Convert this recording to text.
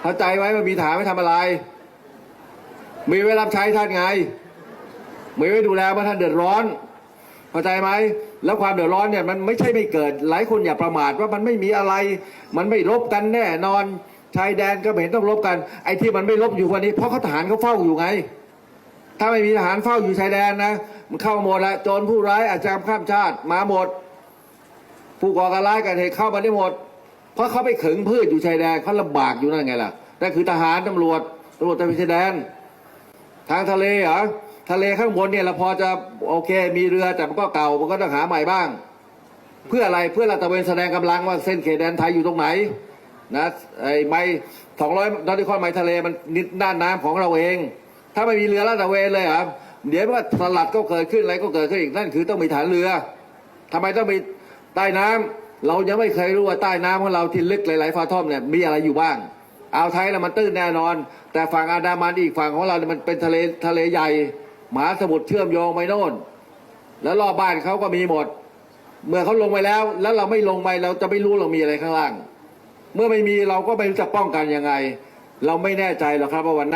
เข้าใจไว้ว่ามีฐานไม่ทำอะไร มีไว้รับใช้ท่านไง มีไว้ดูแลว่าท่านเดือดร้อน เข้าใจไหม แล้วความเดือดร้อนเนี่ยมันไม่ใช่ไม่เกิด หลายคนอย่าประมาทว่ามันไม่มีอะไร มันไม่รบกันแน่นอน ชายแดนก็เห็นต้องรบกัน ไอ้ที่มันไม่รบอยู่วันนี้ เพราะเขาทหารเขาเฝ้าอยู่ไง ถ้าไม่มีทหารเฝ้าอยู่ชายแดนนะ มันเข้าหมดละ โจรผู้ร้ายอาชญากรรมข้ามชาติมาหมด ผู้ก่อการร้ายกันเหตุเข้ามาได้หมด เพราะเขาไปขึงพืชอยู่ชายแดนเขาลำบากอยู่นั่นไงล่ะนั่นคือทหารตำรวจตำรวจตะเวนชายแดน ทางทะเลเหรอทะเลข้างบนเนี่ยเราพอจะโอเค มีเรือแต่มันก็เก่ามันก็ต้องหาใหม่บ้าง เพื่ออะไรเพื่อลาตะเวนแสดงกำลังว่าเส้นเขตแดนไทยอยู่ตรงไหนนะไอ้ไม้สองร้อยนอติคอนไมล์ทะเลมันนิดด้านน้ำของเราเอง ถ้าไม่มีเรือลาดตะเวนเลยเหรอเดี๋ยวว่าสลัดก็เกิดขึ้นอะไรก็เกิดขึ้นอีกนั่นคือต้องมีฐานเรือทำไมต้องมีใต้น้ำ เรายังไม่เคยรู้ว่าใต้น้ำของเราที่ลึกหลายๆฟาท่อมเนี่ยมีอะไรอยู่บ้างอ่าวไทยน่ะมันตื้นแน่นอน แต่ฝั่งอันดามันอีกฝั่งของเราเนี่ยมันเป็นทะเลทะเลใหญ่มหาสมุทรเชื่อมโยงไปโน่น แล้วรอบบ้านเขาก็มีหมด เมื่อเขาลงไปแล้ว แล้วเราไม่ลงไปเราจะไม่รู้เรามีอะไรข้างล่าง เมื่อไม่มีเราก็ไม่รู้จะป้องกันยังไง เราไม่แน่ใจหรอกครับว่าวันหน้า